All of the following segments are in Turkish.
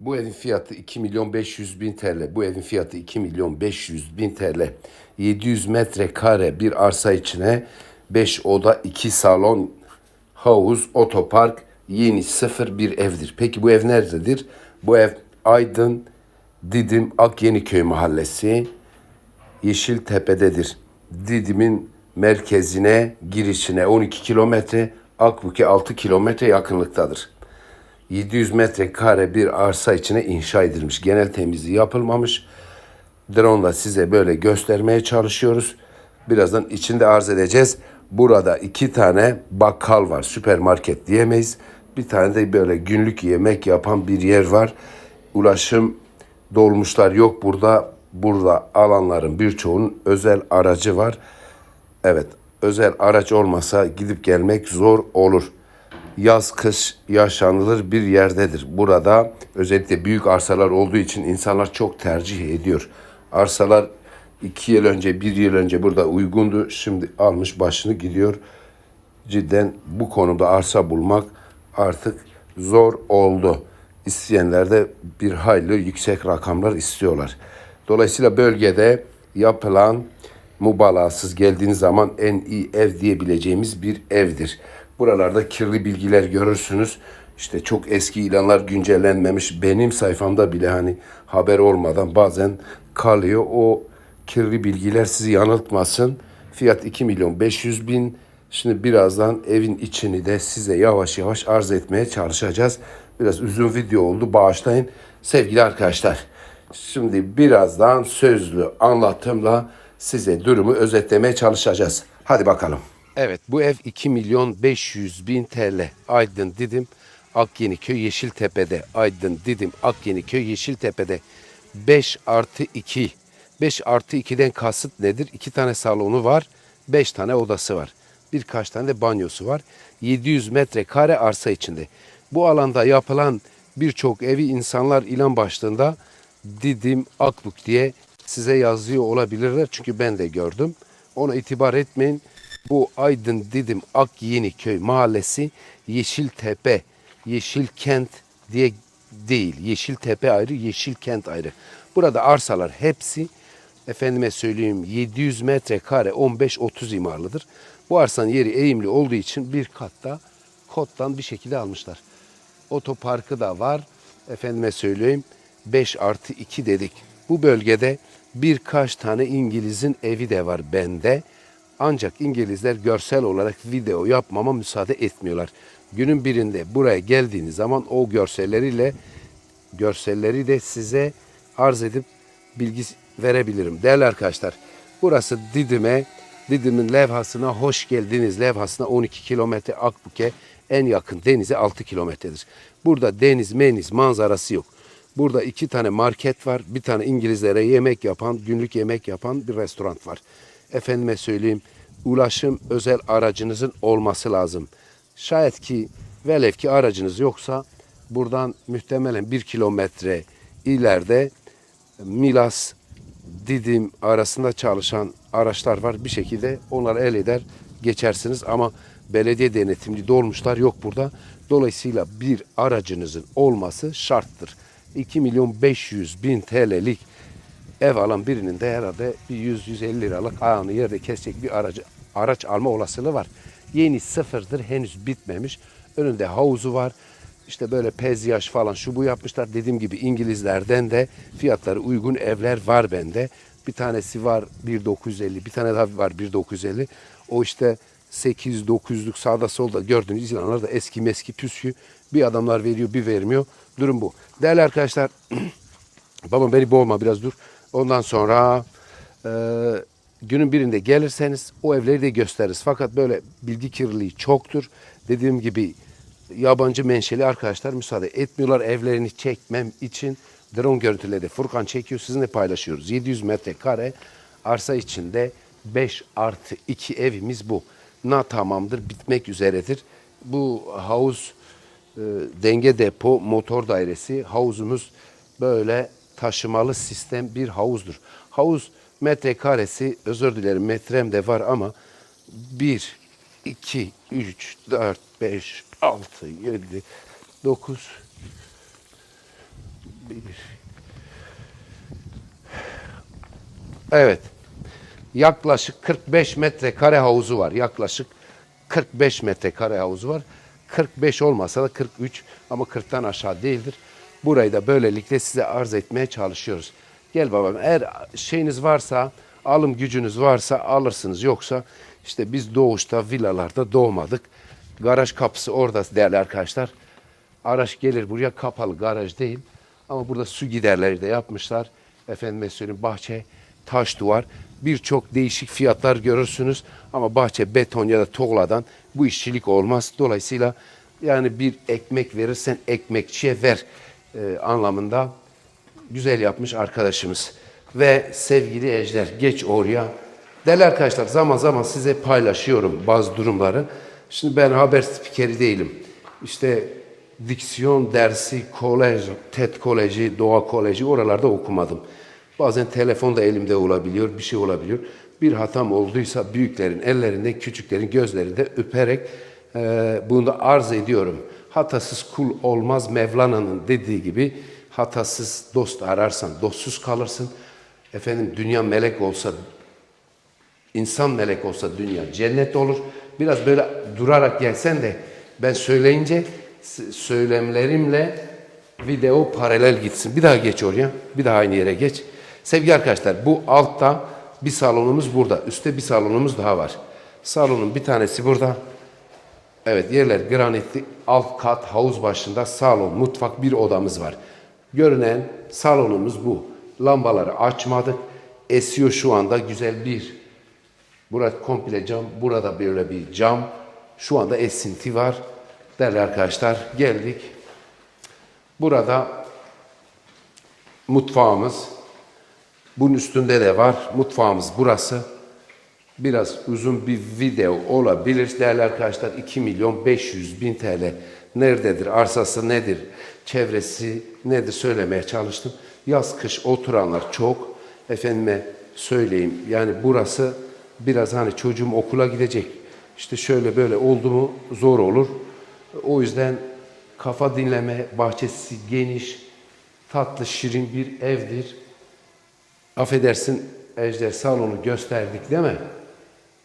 Bu evin fiyatı 2 milyon 500 bin TL. Bu evin fiyatı 2 milyon 500 bin TL. 700 metrekare bir arsa içine 5 oda 2 salon havuz, otopark, yeni sıfır bir evdir. Peki bu ev nerededir? Bu ev Aydın, Didim, Akyeniköy mahallesi, Yeşiltepe'dedir. Didim'in merkezine, girişine 12 kilometre, Akbük'e 6 kilometre yakınlıktadır. 700 metrekare bir arsa içine inşa edilmiş. Genel temizliği yapılmamış. Drone'la size böyle göstermeye çalışıyoruz. Birazdan içinde arz edeceğiz. Burada iki tane bakkal var. Süpermarket diyemeyiz. Bir tane de böyle günlük yemek yapan bir yer var. Ulaşım dolmuşlar yok burada. Burada alanların birçoğunun özel aracı var. Evet, özel araç olmasa gidip gelmek zor olur. Yaz kış yaşanılır bir yerdedir. Burada özellikle büyük arsalar olduğu için insanlar çok tercih ediyor. Arsalar iki yıl önce, bir yıl önce burada uygundu. Şimdi almış başını gidiyor. Cidden bu konuda arsa bulmak artık zor oldu. İsteyenler de bir hayli yüksek rakamlar istiyorlar. Dolayısıyla bölgede yapılan mübalağasız geldiğiniz zaman en iyi ev diyebileceğimiz bir evdir. Buralarda kirli bilgiler görürsünüz. İşte çok eski ilanlar güncellenmemiş. Benim sayfamda bile hani haber olmadan bazen kalıyor. O kirli bilgiler sizi yanıltmasın. Fiyat 2 milyon 500 bin. Şimdi birazdan evin içini de size yavaş yavaş arz etmeye çalışacağız. Biraz uzun video oldu bağışlayın. Sevgili arkadaşlar. Şimdi birazdan sözlü anlatımla size durumu özetlemeye çalışacağız. Hadi bakalım. Evet bu ev 2 milyon 500 bin TL. Aydın Didim Akyeniköy Yeşiltepe'de. Aydın Didim Akyeniköy Yeşiltepe'de. 5 artı 2. 5 artı 2'den kasıt nedir? 2 tane salonu var. 5 tane odası var. Birkaç tane de banyosu var. 700 metrekare arsa içinde. Bu alanda yapılan birçok evi insanlar ilan başlığında Didim Akbuk diye size yazıyor olabilirler. Çünkü ben de gördüm. Ona itibar etmeyin. Bu Aydın Didim Ak Yeniköy mahallesi Yeşiltepe, Yeşilkent diye değil. Yeşiltepe ayrı, Yeşilkent ayrı. Burada arsalar hepsi efendime söyleyeyim 700 metrekare 15-30 imarlıdır. Bu arsanın yeri eğimli olduğu için bir katta kottan bir şekilde almışlar. Otoparkı da var. Efendime söyleyeyim 5 artı 2 dedik. Bu bölgede birkaç tane İngiliz'in evi de var bende. Ancak İngilizler görsel olarak video yapmama müsaade etmiyorlar. Günün birinde buraya geldiğiniz zaman o görselleriyle görselleri de size arz edip bilgi verebilirim. Değerli arkadaşlar, burası Didim'e, Didim'in levhasına hoş geldiniz. Levhasına 12 kilometre Akbuk'e en yakın denize 6 kilometredir. Burada deniz meniz manzarası yok. Burada iki tane market var. Bir tane İngilizlere yemek yapan, günlük yemek yapan bir restoran var. Efendime söyleyeyim, ulaşım özel aracınızın olması lazım. Şayet ki velev ki aracınız yoksa buradan muhtemelen bir kilometre ileride Milas, Didim arasında çalışan araçlar var. Bir şekilde onları el eder geçersiniz ama belediye denetimli dolmuşlar yok burada. Dolayısıyla bir aracınızın olması şarttır. 2 milyon 500 bin TL'lik ev alan birinin de herhalde bir 100-150 liralık ayağını yerde kesecek bir aracı, araç alma olasılığı var. Yeni sıfırdır henüz bitmemiş. Önünde havuzu var. İşte böyle pezyaş falan şu bu yapmışlar. Dediğim gibi İngilizlerden de fiyatları uygun evler var bende. Bir tanesi var 1950, bir tane daha var 1950. O işte 8-900'lük sağda solda gördüğünüz ilanlar da eski meski püskü. Bir adamlar veriyor bir vermiyor. Durum bu. Değerli arkadaşlar babam beni boğma biraz dur. Ondan sonra e, günün birinde gelirseniz o evleri de gösteririz. Fakat böyle bilgi kirliliği çoktur. Dediğim gibi yabancı menşeli arkadaşlar müsaade etmiyorlar evlerini çekmem için. Drone görüntüleri Furkan çekiyor. Sizinle paylaşıyoruz. 700 metrekare arsa içinde 5 artı 2 evimiz bu. Na tamamdır, bitmek üzeredir. Bu havuz e, denge depo motor dairesi havuzumuz böyle taşımalı sistem bir havuzdur. Havuz metrekaresi özür dilerim metrem de var ama 1, 2, 3, 4, 5, 6, 7, 9, Evet. Yaklaşık 45 metrekare havuzu var. Yaklaşık 45 metrekare havuzu var. 45 olmasa da 43 ama 40'tan aşağı değildir. Burayı da böylelikle size arz etmeye çalışıyoruz. Gel babam eğer şeyiniz varsa, alım gücünüz varsa alırsınız. Yoksa işte biz doğuşta villalarda doğmadık. Garaj kapısı orada değerli arkadaşlar. Araç gelir buraya kapalı garaj değil. Ama burada su giderleri de yapmışlar. Efendime söyleyeyim bahçe, taş duvar. Birçok değişik fiyatlar görürsünüz. Ama bahçe beton ya da toğladan bu işçilik olmaz. Dolayısıyla yani bir ekmek verirsen ekmekçiye ver e, anlamında güzel yapmış arkadaşımız. Ve sevgili Ejder geç oraya. Değerli arkadaşlar zaman zaman size paylaşıyorum bazı durumları. Şimdi ben haber spikeri değilim. İşte diksiyon dersi, kolej, TED Koleji, Doğa Koleji oralarda okumadım. Bazen telefonda elimde olabiliyor, bir şey olabiliyor. Bir hatam olduysa büyüklerin ellerinde, küçüklerin gözlerinde öperek e, bunu da arz ediyorum. Hatasız kul olmaz Mevlana'nın dediği gibi hatasız dost ararsan dostsuz kalırsın. Efendim dünya melek olsa İnsan melek olsa dünya cennet olur. Biraz böyle durarak gelsen de ben söyleyince söylemlerimle video paralel gitsin. Bir daha geç oraya. Bir daha aynı yere geç. Sevgili arkadaşlar bu altta bir salonumuz burada. Üstte bir salonumuz daha var. Salonun bir tanesi burada. Evet yerler granitli alt kat havuz başında salon, mutfak bir odamız var. Görünen salonumuz bu. Lambaları açmadık. Esiyor şu anda güzel bir. Burası komple cam. Burada böyle bir cam. Şu anda esinti var. Değerli arkadaşlar geldik. Burada mutfağımız. Bunun üstünde de var. Mutfağımız burası. Biraz uzun bir video olabilir. Değerli arkadaşlar 2 milyon 500 bin TL nerededir, arsası nedir, çevresi nedir söylemeye çalıştım. Yaz kış oturanlar çok. Efendime söyleyeyim yani burası biraz hani çocuğum okula gidecek. İşte şöyle böyle oldu mu zor olur. O yüzden kafa dinleme, bahçesi geniş, tatlı şirin bir evdir. Affedersin Ejder salonu gösterdik değil mi?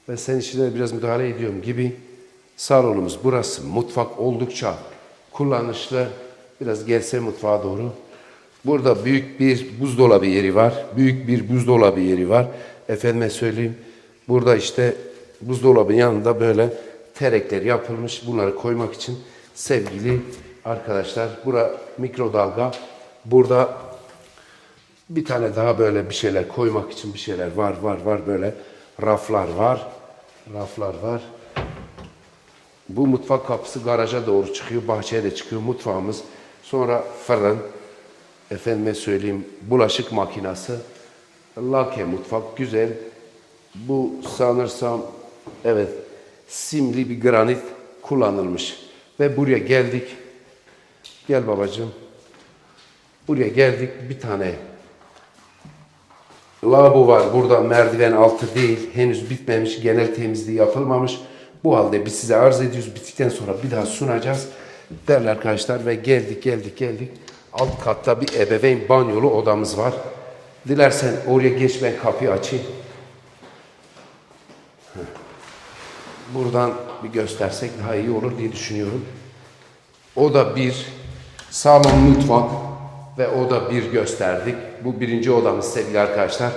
Ben senin işine biraz müdahale ediyorum gibi. Salonumuz burası. Mutfak oldukça kullanışlı. Biraz gelse mutfağa doğru. Burada büyük bir buzdolabı yeri var. Büyük bir buzdolabı yeri var. Efendime söyleyeyim. Burada işte buzdolabının yanında böyle terekler yapılmış. Bunları koymak için sevgili arkadaşlar. Bura mikrodalga. Burada bir tane daha böyle bir şeyler koymak için bir şeyler var var var böyle raflar var. Raflar var. Bu mutfak kapısı garaja doğru çıkıyor, bahçeye de çıkıyor mutfağımız. Sonra fırın, efendime söyleyeyim bulaşık makinası, lake mutfak güzel. Bu sanırsam evet simli bir granit kullanılmış. Ve buraya geldik. Gel babacığım. Buraya geldik bir tane Lavabo var burada merdiven altı değil. Henüz bitmemiş. Genel temizliği yapılmamış. Bu halde biz size arz ediyoruz. Bittikten sonra bir daha sunacağız. Değerli arkadaşlar ve geldik geldik geldik. Alt katta bir ebeveyn banyolu odamız var. Dilersen oraya geç ben kapıyı açayım. Buradan bir göstersek daha iyi olur diye düşünüyorum. O da bir salon mutfak ve o da bir gösterdik. Bu birinci odamız sevgili arkadaşlar.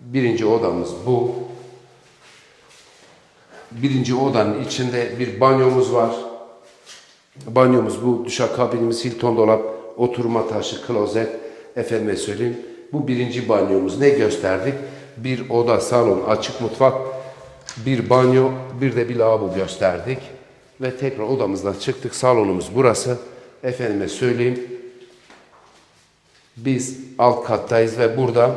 Birinci odamız bu. Birinci odanın içinde bir banyomuz var. Banyomuz bu. Duşakabinimiz, Hilton dolap, oturma taşı, klozet. Efendime söyleyeyim. Bu birinci banyomuz. Ne gösterdik? Bir oda, salon, açık mutfak, bir banyo, bir de bir lavabo gösterdik. Ve tekrar odamızdan çıktık. Salonumuz burası. Efendime söyleyeyim. Biz alt kattayız ve burada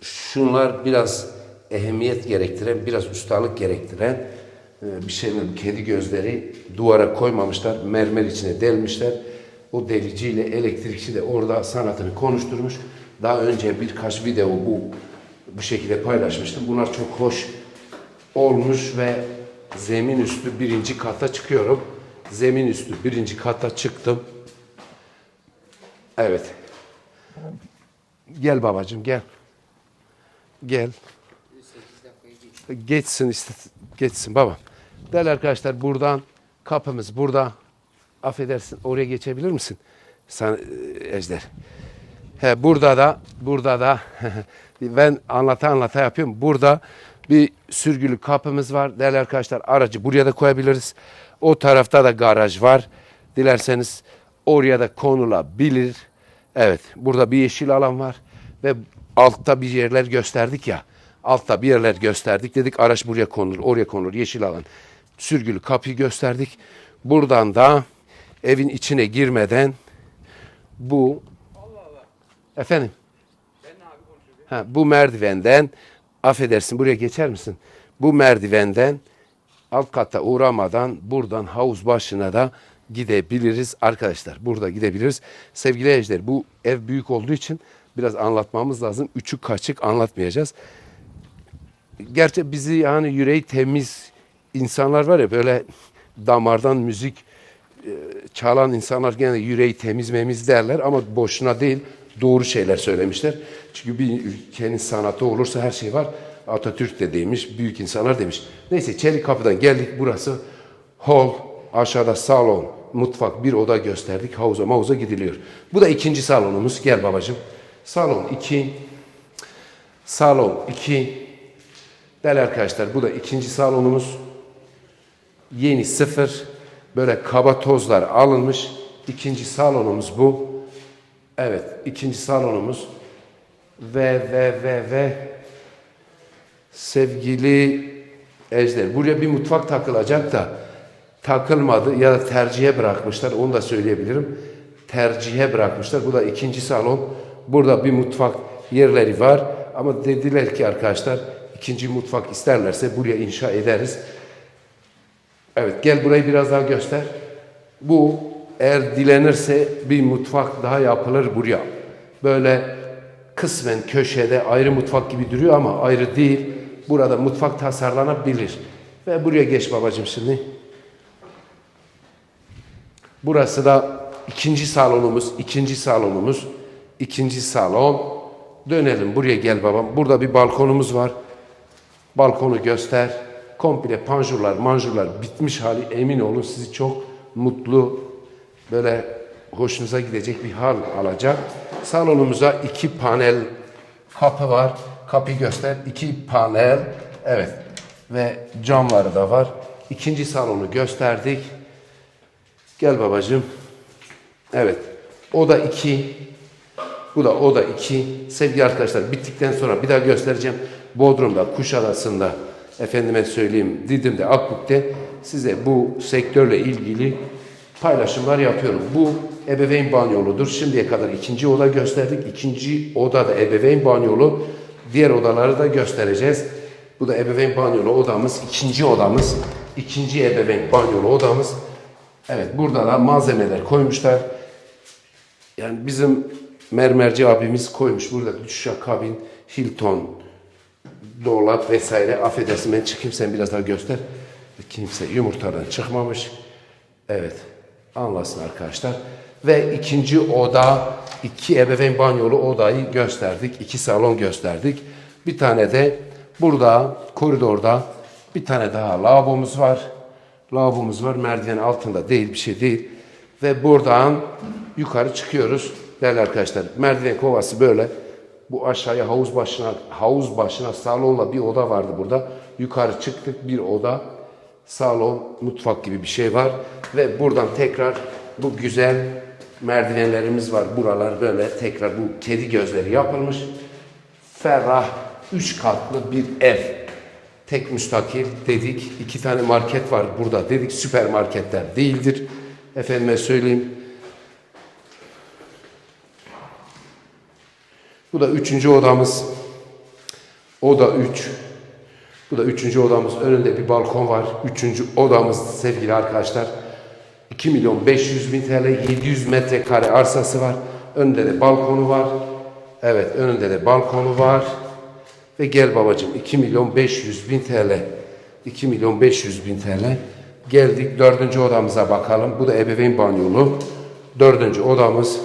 şunlar biraz ehemmiyet gerektiren, biraz ustalık gerektiren e, bir şeyler, kedi gözleri duvara koymamışlar, mermer içine delmişler. O deliciyle elektrikçi de orada sanatını konuşturmuş. Daha önce birkaç video bu bu şekilde paylaşmıştım. Bunlar çok hoş olmuş ve zemin üstü birinci kata çıkıyorum. Zemin üstü birinci kata çıktım. Evet. Gel babacığım gel. Gel. Geçsin işte geçsin babam. Değerli arkadaşlar buradan kapımız burada. Affedersin oraya geçebilir misin? Sen e, Ejder. He, burada da burada da ben anlata anlata yapıyorum. Burada bir sürgülü kapımız var. Değerli arkadaşlar aracı buraya da koyabiliriz. O tarafta da garaj var. Dilerseniz oraya da konulabilir. Evet burada bir yeşil alan var. Ve altta bir yerler gösterdik ya. Altta bir yerler gösterdik. Dedik araç buraya konulur, oraya konulur. Yeşil alan. Sürgülü kapıyı gösterdik. Buradan da evin içine girmeden bu Efendim? Ha, bu merdivenden affedersin buraya geçer misin? Bu merdivenden alt kata uğramadan buradan havuz başına da gidebiliriz arkadaşlar. Burada gidebiliriz. Sevgili Ejder bu ev büyük olduğu için biraz anlatmamız lazım. Üçü kaçık anlatmayacağız. Gerçi bizi yani yüreği temiz insanlar var ya böyle damardan müzik e, çalan insanlar gene yüreği temiz memiz derler ama boşuna değil doğru şeyler söylemişler. Çünkü bir ülkenin sanatı olursa her şey var. Atatürk de demiş, büyük insanlar demiş. Neyse Çelik Kapı'dan geldik burası hol, aşağıda salon, mutfak, bir oda gösterdik. Havuza mavuza gidiliyor. Bu da ikinci salonumuz. Gel babacığım. Salon 2. Salon 2. Değerli arkadaşlar bu da ikinci salonumuz. Yeni sıfır. Böyle kaba tozlar alınmış. İkinci salonumuz bu. Evet, ikinci salonumuz. Ve ve ve ve sevgili Ejder, buraya bir mutfak takılacak da takılmadı ya da tercihe bırakmışlar. Onu da söyleyebilirim. Tercihe bırakmışlar. Bu da ikinci salon. Burada bir mutfak yerleri var. Ama dediler ki arkadaşlar ikinci mutfak isterlerse buraya inşa ederiz. Evet gel burayı biraz daha göster. Bu eğer dilenirse bir mutfak daha yapılır buraya. Böyle kısmen köşede ayrı mutfak gibi duruyor ama ayrı değil. Burada mutfak tasarlanabilir. Ve buraya geç babacığım şimdi. Burası da ikinci salonumuz, ikinci salonumuz, ikinci salon. Dönelim buraya gel babam. Burada bir balkonumuz var. Balkonu göster. Komple panjurlar, manjurlar bitmiş hali emin olun sizi çok mutlu böyle hoşunuza gidecek bir hal alacak. Salonumuza iki panel kapı var. Kapıyı göster. İki panel. Evet. Ve camları da var. İkinci salonu gösterdik. Gel babacığım. Evet. O da iki. Bu da o da iki. Sevgili arkadaşlar bittikten sonra bir daha göstereceğim. Bodrum'da, Kuşadası'nda, efendime söyleyeyim Didim'de, Akbük'te size bu sektörle ilgili paylaşımlar yapıyorum. Bu ebeveyn banyoludur. Şimdiye kadar ikinci oda gösterdik. İkinci oda da ebeveyn banyolu. Diğer odaları da göstereceğiz. Bu da ebeveyn banyolu odamız. ikinci odamız. ikinci ebeveyn banyolu odamız. Evet burada da malzemeler koymuşlar. Yani bizim mermerci abimiz koymuş burada duşakabin, Hilton, dolap vesaire. Affedersin ben çıkayım sen biraz daha göster. Kimse yumurtadan çıkmamış. Evet anlasın arkadaşlar. Ve ikinci oda, iki ebeveyn banyolu odayı gösterdik. iki salon gösterdik. Bir tane de burada koridorda bir tane daha lavabomuz var. Lavabomuz var. Merdiven altında değil bir şey değil. Ve buradan yukarı çıkıyoruz. Değerli arkadaşlar merdiven kovası böyle. Bu aşağıya havuz başına havuz başına salonla bir oda vardı burada. Yukarı çıktık bir oda salon, mutfak gibi bir şey var. Ve buradan tekrar bu güzel merdivenlerimiz var. Buralar böyle tekrar bu kedi gözleri yapılmış. Ferrah, üç katlı bir ev. Tek müstakil dedik. iki tane market var burada dedik. Süpermarketler değildir. Efendime söyleyeyim. Bu da üçüncü odamız. Oda üç. Bu da üçüncü odamız. Önünde bir balkon var. Üçüncü odamız sevgili arkadaşlar. 2 milyon 500 bin TL 700 metrekare arsası var. Önünde de balkonu var. Evet önünde de balkonu var. Ve gel babacığım 2 milyon 500 bin TL. 2 milyon 500 bin TL. Geldik dördüncü odamıza bakalım. Bu da ebeveyn banyolu. Dördüncü odamız.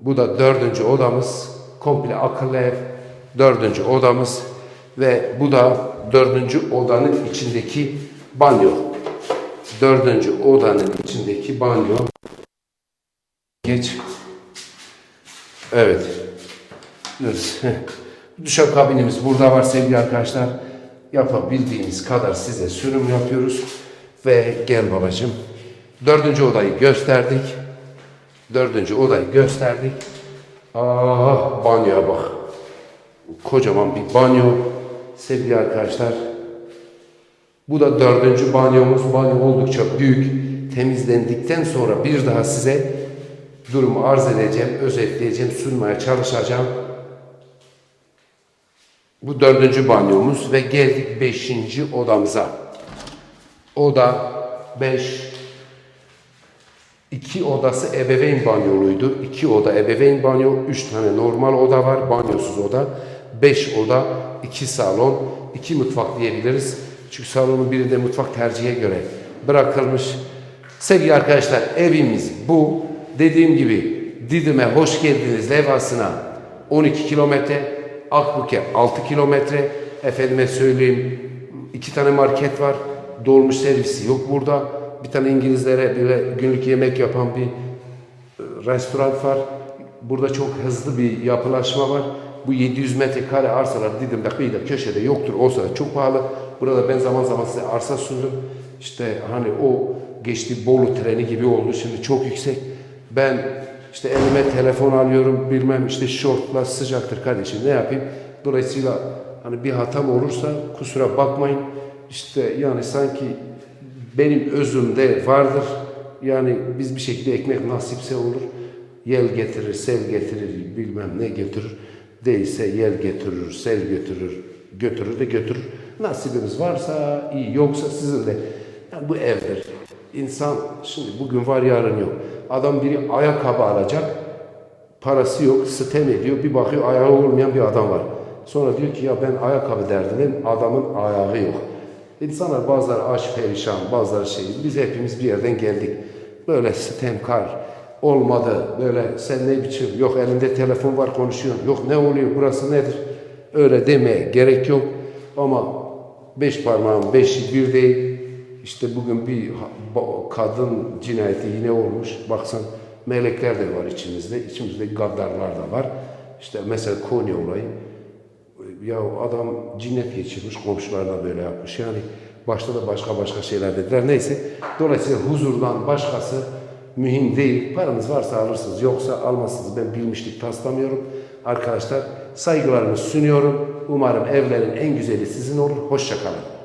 Bu da dördüncü odamız. Komple akıllı ev. Dördüncü odamız. Ve bu da dördüncü odanın içindeki banyo. Dördüncü odanın içindeki banyo. Geç. Evet. Evet. Duşak kabinimiz burada var sevgili arkadaşlar. Yapabildiğimiz kadar size sürüm yapıyoruz. Ve gel babacığım. Dördüncü odayı gösterdik. Dördüncü odayı gösterdik. Ah banyoya bak. Kocaman bir banyo. Sevgili arkadaşlar. Bu da dördüncü banyomuz. Banyo oldukça büyük. Temizlendikten sonra bir daha size durumu arz edeceğim, özetleyeceğim, sunmaya çalışacağım. Bu dördüncü banyomuz ve geldik beşinci odamıza. Oda beş. İki odası ebeveyn banyoluydu. İki oda ebeveyn banyo, üç tane normal oda var, banyosuz oda. Beş oda, iki salon, iki mutfak diyebiliriz. Çünkü salonun birinde mutfak tercihe göre bırakılmış. Sevgili arkadaşlar evimiz bu. Dediğim gibi Didim'e hoş geldiniz levhasına 12 kilometre, Akbuk'e 6 kilometre. Efendime söyleyeyim iki tane market var. Dolmuş servisi yok burada. Bir tane İngilizlere böyle günlük yemek yapan bir e, restoran var. Burada çok hızlı bir yapılaşma var. Bu 700 metrekare arsalar Didim'de kıyıda köşede yoktur. Olsa da çok pahalı. Burada ben zaman zaman size arsa sundum. İşte hani o geçti Bolu treni gibi oldu. Şimdi çok yüksek. Ben işte elime telefon alıyorum bilmem işte şortla sıcaktır kardeşim ne yapayım. Dolayısıyla hani bir hatam olursa kusura bakmayın. İşte yani sanki benim özümde vardır. Yani biz bir şekilde ekmek nasipse olur. Yel getirir, sel getirir, bilmem ne getirir. Değilse yel getirir, sel götürür, götürür de götürür. Nasibiniz varsa iyi, yoksa sizin de. Yani bu evdir. İnsan şimdi bugün var yarın yok. Adam biri ayakkabı alacak, parası yok, sitem ediyor. Bir bakıyor ayağı olmayan bir adam var. Sonra diyor ki ya ben ayakkabı derdindeyim, adamın ayağı yok. İnsanlar bazıları aç perişan, bazıları şey. Biz hepimiz bir yerden geldik. Böyle sitemkar olmadı. Böyle sen ne biçim, yok elinde telefon var konuşuyorsun. Yok ne oluyor, burası nedir? Öyle demeye gerek yok. Ama beş parmağın beşi bir değil. İşte bugün bir kadın cinayeti yine olmuş. Baksan melekler de var içimizde. İçimizde gaddarlar da var. İşte mesela Konya olayı. Ya adam cinnet geçirmiş, komşularına böyle yapmış. Yani başta da başka başka şeyler dediler. Neyse. Dolayısıyla huzurdan başkası mühim değil. Paranız varsa alırsınız, yoksa almazsınız. Ben bilmişlik taslamıyorum. Arkadaşlar saygılarımı sunuyorum. Umarım evlerin en güzeli sizin olur. Hoşça kalın.